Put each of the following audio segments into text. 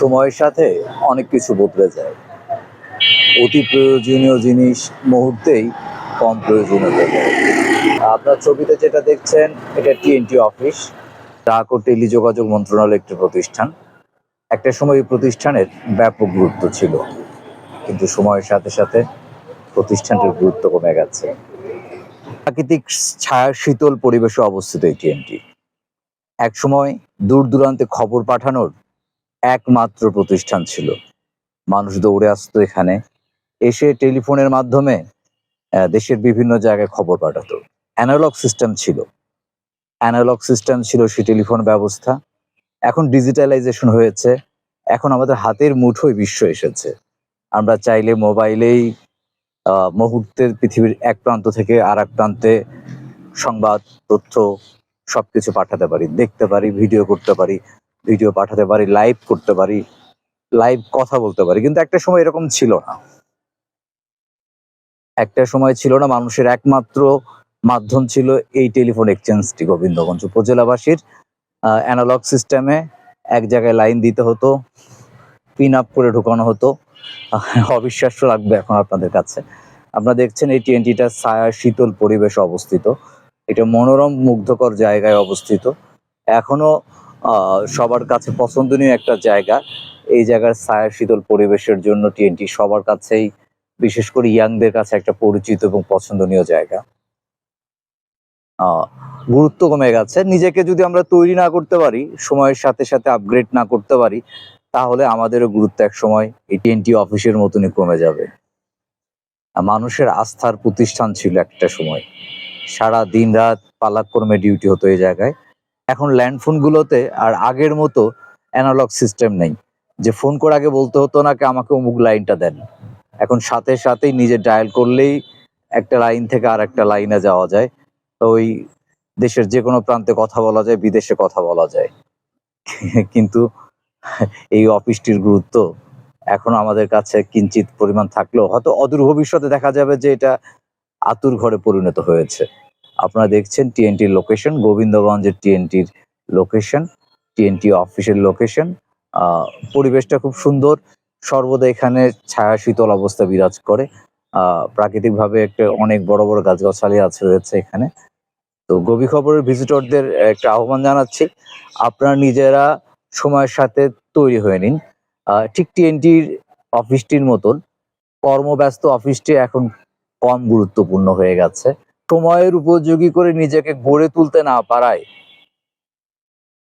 সময়ের সাথে অনেক কিছু বদলে যায়। অতি প্রয়োজনীয় জিনিস মুহূর্তেই কম প্রয়োজনীয় হয়ে যায়। আপনার ছবিতে যেটা দেখছেন, এটা টিএনটি অফিস ডাক ও টেলিযোগাযোগ মন্ত্রণালয় একটি প্রতিষ্ঠান। একটা সময় এই প্রতিষ্ঠানের ব্যাপক গুরুত্ব ছিল, কিন্তু সময়ের সাথে সাথে প্রতিষ্ঠানটির গুরুত্ব কমে গেছে। প্রাকৃতিক ছায়া শীতল পরিবেশে অবস্থিত এই টিএনটি একসময় দূর দূরান্তে খবর পাঠানোর একমাত্র প্রতিষ্ঠান ছিল। মানুষ দৌড়ে আসতো এখানে, এসে টেলিফোনের মাধ্যমে দেশের বিভিন্ন জায়গায় খবর পাঠাতো। অ্যানালগ সিস্টেম ছিল। অ্যানালগ সিস্টেম ছিল সেই টেলিফোন ব্যবস্থা। এখন ডিজিটালাইজেশন হয়েছে। এখন আমাদের হাতের মুঠোয় বিশ্ব এসেছে। আমরা চাইলে মোবাইলেই মুহূর্তের পৃথিবীর এক প্রান্ত থেকে আর এক প্রান্তে সংবাদ, তথ্য সবকিছু পাঠাতে পারি, দেখতে পারি, ভিডিও করতে পারি। ভিডিও পাঠাতে পারি লাইভ করতে পারি লাইভ কথা বলতে পারি। কিন্তু একটা সময় এরকম ছিল না। একটা সময় ছিল না, মানুষের একমাত্র মাধ্যম ছিল এই টেলিফোন এক্সচেঞ্জটি গোবিন্দগঞ্জ উপজেলাবাসীর। অ্যানালগ সিস্টেমে এক জায়গায় লাইন দিতে হতো পিন আপ করে ঢুকানো হতো। অবিশ্বাস্য লাগবে এখন আপনাদের কাছে। আপনারা দেখছেন এই টিএনটিটা ছায়া শীতল পরিবেশে অবস্থিত। এটা মনোরম, মুগ্ধকর জায়গায় অবস্থিত। এখনও সবার কাছে পছন্দনীয় একটা জায়গা। এই জায়গার ছায়া শীতল পরিবেশের জন্য টিএনটি সবার কাছেই, বিশেষ করে ইয়াংদের কাছে একটা পরিচিত এবং পছন্দনীয় জায়গা। গুরুত্ব কমে গেছে। নিজেকে যদি আমরা তৈরি না করতে পারি, সময়ের সাথে সাথে আপগ্রেড না করতে পারি, তাহলে আমাদেরও গুরুত্ব এক সময় এই টিএনটি অফিসের মতনই কমে যাবে। মানুষের আস্থার প্রতিষ্ঠান ছিল একটা সময়। সারা দিন রাত পালাক্রমে ডিউটি হতো এই জায়গায়। এখন ল্যান্ডফোন গুলোতে আর আগের মতো অ্যানালগ সিস্টেম নেই। যে ফোন করে আগে বলতে হতো না কি আমাকে অমুক লাইনটা দেন। এখন সাথে সাথেই নিজে ডায়াল করলেই একটা লাইন থেকে আর একটা লাইনে যাওয়া যায়। তো ওই দেশের যে কোনো প্রান্তে কথা বলা যায়, বিদেশে কথা বলা যায়। কিন্তু এই অফিসটির গুরুত্ব এখন আমাদের কাছে কিঞ্চিত পরিমাণ থাকলেও হয়তো অদূর ভবিষ্যতে দেখা যাবে যে এটা আতুর ঘরে পরিণত হয়েছে। আপনারা দেখছেন টিএনটির লোকেশন গোবিন্দগঞ্জের টিএনটির লোকেশন টিএনটি অফিসের লোকেশন পরিবেশটা খুব সুন্দর। সর্বদা এখানে ছায়া শীতল অবস্থা বিরাজ করে। প্রাকৃতিকভাবে একটা অনেক বড় বড় গাছগাছালি আছে রয়েছে এখানে। তো গভীর খবরের ভিজিটরদের একটা আহ্বান জানাচ্ছি, আপনারা নিজেরা সময়ের সাথে তৈরি হয়ে নিন। ঠিক টিএনটির অফিসটির মতন কর্মব্যস্ত অফিসটি এখন কম গুরুত্বপূর্ণ হয়ে গেছে। সময়ের উপযোগী করে নিজেকে গড়ে তুলতে না পারায়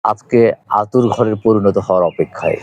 আজকে আতুর ঘরের পরিণত হওয়ার অপেক্ষায়।